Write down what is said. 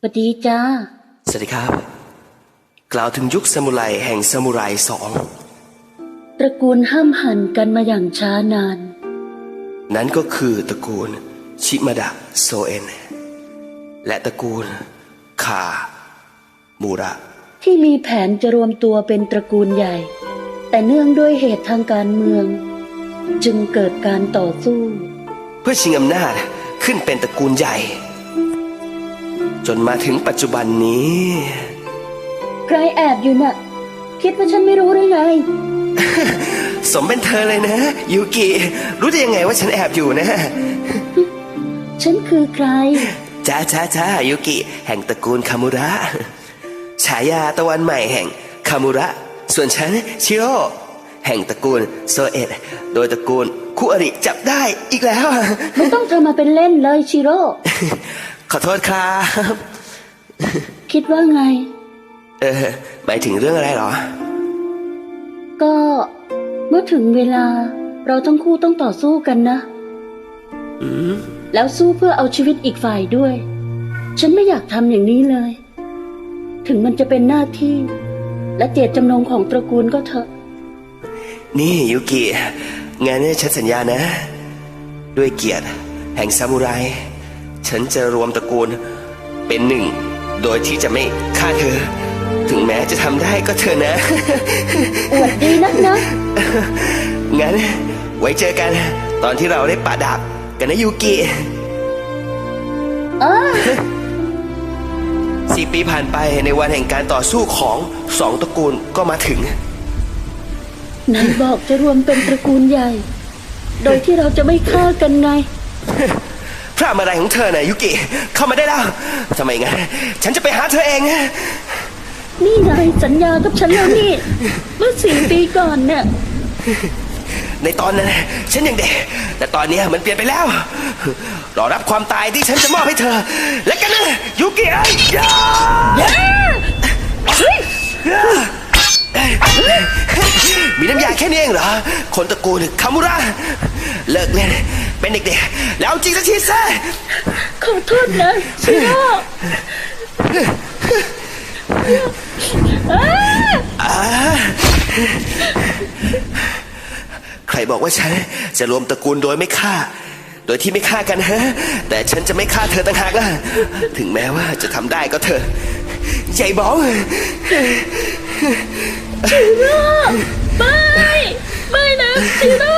สวัสดีจ้า สวัสดีครับ กล่าวถึงยุคซามูไรแห่งซามูไรสอง ตระกูลห้ามหันกันมาอย่างช้านาน นั้นก็คือตระกูลชิมาดะโซเอน และตระกูลคามูระ ที่มีแผนจะรวมตัวเป็นตระกูลใหญ่ แต่เนื่องด้วยเหตุทางการเมือง จึงเกิดการต่อสู้ เพื่อชิงอำนาจขึ้นเป็นตระกูลใหญ่ จนมาถึงปัจจุบันนี้ ใครแอบอยู่น่ะ คิดว่าฉันไม่รู้หรือไง สมเป็นเธอเลยนะ ยูกิ รู้ได้ยังไงว่าฉันแอบอยู่นะ ฉันคือใครจ้าจ้าจ้ายูกิ แห่งตระกูลคามูระ ฉายาตะวันใหม่แห่งคามูระ ส่วนฉันชิโร่แห่งตระกูลโซเอะโดยตระกูลคู่อริจับได้อีกแล้ว ไม่ต้องเธอมาเป็นเล่นเลยชิโร่ ขอโทษครับ คิดว่าไง เออหมายถึงเรื่องอะไรเหรอ ก็เมื่อถึงเวลาเราทั้งคู่ต้องต่อสู้กันนะแล้วสู้เพื่อเอาชีวิตอีกฝ่ายด้วย ฉันไม่อยากทำอย่างนี้เลย ถึงมันจะเป็นหน้าที่ และเจตจำนงของตระกูลก็เถอะ นี่ยูกิงานนี้ฉันสัญญานะ ด้วยเกียรติแห่งซามูไร ฉันจะรวมตระกูลเป็นหนึ่ง โดยที่จะไม่ฆ่าเธอ ถึงแม้จะทำได้ก็เถอะนะ อวดดีนักนะ งั้น ไว้เจอกันตอนที่เราได้ปะดาบกันนะยูกิ เออ สี่ปีผ่านไปในวันแห่งการต่อสู้ของสองตระกูลก็มาถึงไหนบอกจะรวมเป็นตระกูลใหญ่ โดยที่เราจะไม่ฆ่ากันไง พระอะไรของเธอน่ะยุกิ เข้ามาได้แล้วทำไมงั้นฉันจะไปหาเธอเอง นี่นายสัญญากับฉันแล้วนี่ เมื่อสี่ปีก่อนเนี่ยในตอนนั้นฉันยังเด็ก แต่ตอนนี้มันเปลี่ยนไปแล้ว รอรับความตายที่ฉันจะมอบให้เธอ และกันนะยุกิไอ้ยยามีน้ำยาแค่นี้เองเหรอ คนตระกูลคามุระ เลิกเล่น เป็นเด็กๆ แล้วเอาจริงสักทีซะขอโทษนะชิโร่ใครบอกว่าฉันจะรวมตระกูลโดยไม่ฆ่า โดยที่ไม่ฆ่ากันฮะ แต่ฉันจะไม่ฆ่าเธอต่างหากล่ะ ถึงแม้ว่าจะทำได้ก็เถอะใหญ่บอกไม่ ไม่นะชิโร่